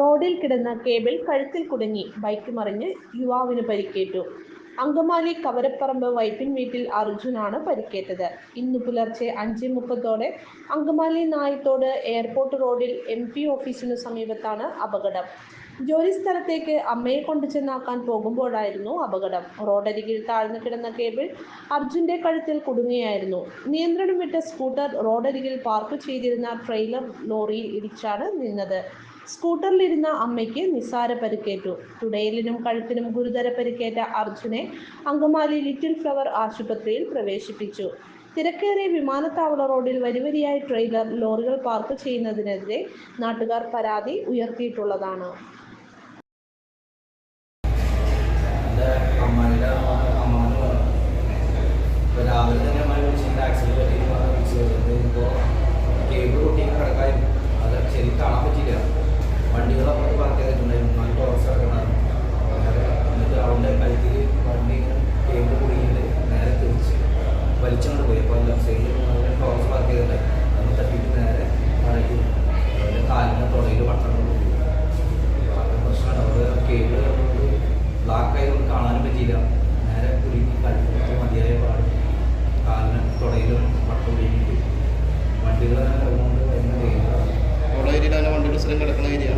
റോഡിൽ കിടന്ന കേബിൾ കഴുത്തിൽ കുടുങ്ങി. ബൈക്ക് മറിഞ്ഞ് യുവാവിന് പരിക്കേറ്റു. അങ്കമാലി കവരപ്പറമ്പ് വൈപ്പിൻ വീട്ടിൽ അർജുനാണ് പരിക്കേറ്റത്. ഇന്ന് പുലർച്ചെ അഞ്ച് മുപ്പതോടെ അങ്കമാലി നായത്തോട് എയർപോർട്ട് റോഡിൽ എം പി ഓഫീസിനു സമീപത്താണ് അപകടം. ജോലിസ്ഥലത്തേക്ക് അമ്മയെ കൊണ്ടു ചെന്നാക്കാൻ പോകുമ്പോഴായിരുന്നു അപകടം. റോഡരികിൽ താഴ്ന്നു കിടന്ന കേബിൾ അർജുന്റെ കഴുത്തിൽ കുടുങ്ങിയായിരുന്നു. നിയന്ത്രണം വിട്ട സ്കൂട്ടർ റോഡരികിൽ പാർക്ക് ചെയ്തിരുന്ന ട്രെയിലർ ലോറിയിൽ ഇടിച്ചാണ് നിന്നത് സ്കൂട്ടറിലിരുന്ന അമ്മയ്ക്ക് നിസ്സാര പരിക്കേറ്റു. തുടയിലിനും കഴുത്തിനും ഗുരുതര പരിക്കേറ്റ അർജുനെ അങ്കമാലി ലിറ്റിൽ ഫ്ലവർ ആശുപത്രിയിൽ പ്രവേശിപ്പിച്ചു. തിരക്കേറിയ വിമാനത്താവള റോഡിൽ വരിവരിയായി ട്രെയിലർ ലോറികൾ പാർക്ക് ചെയ്യുന്നതിനെതിരെ നാട്ടുകാർ പരാതി ഉയർത്തിയിട്ടുള്ളതാണ്. പറ്റിയില്ല നേരെ കുരുങ്ങി കഴുത്ത് മതിയായ പാടും. കാലിന് തുടയിലും പട്ട കുരുങ്ങിയിട്ട് വണ്ടികൾ കിടന്നുകൊണ്ട് ഭയങ്കര വണ്ടിയുടെ സ്ഥലം കിടക്കുന്ന ഏരിയ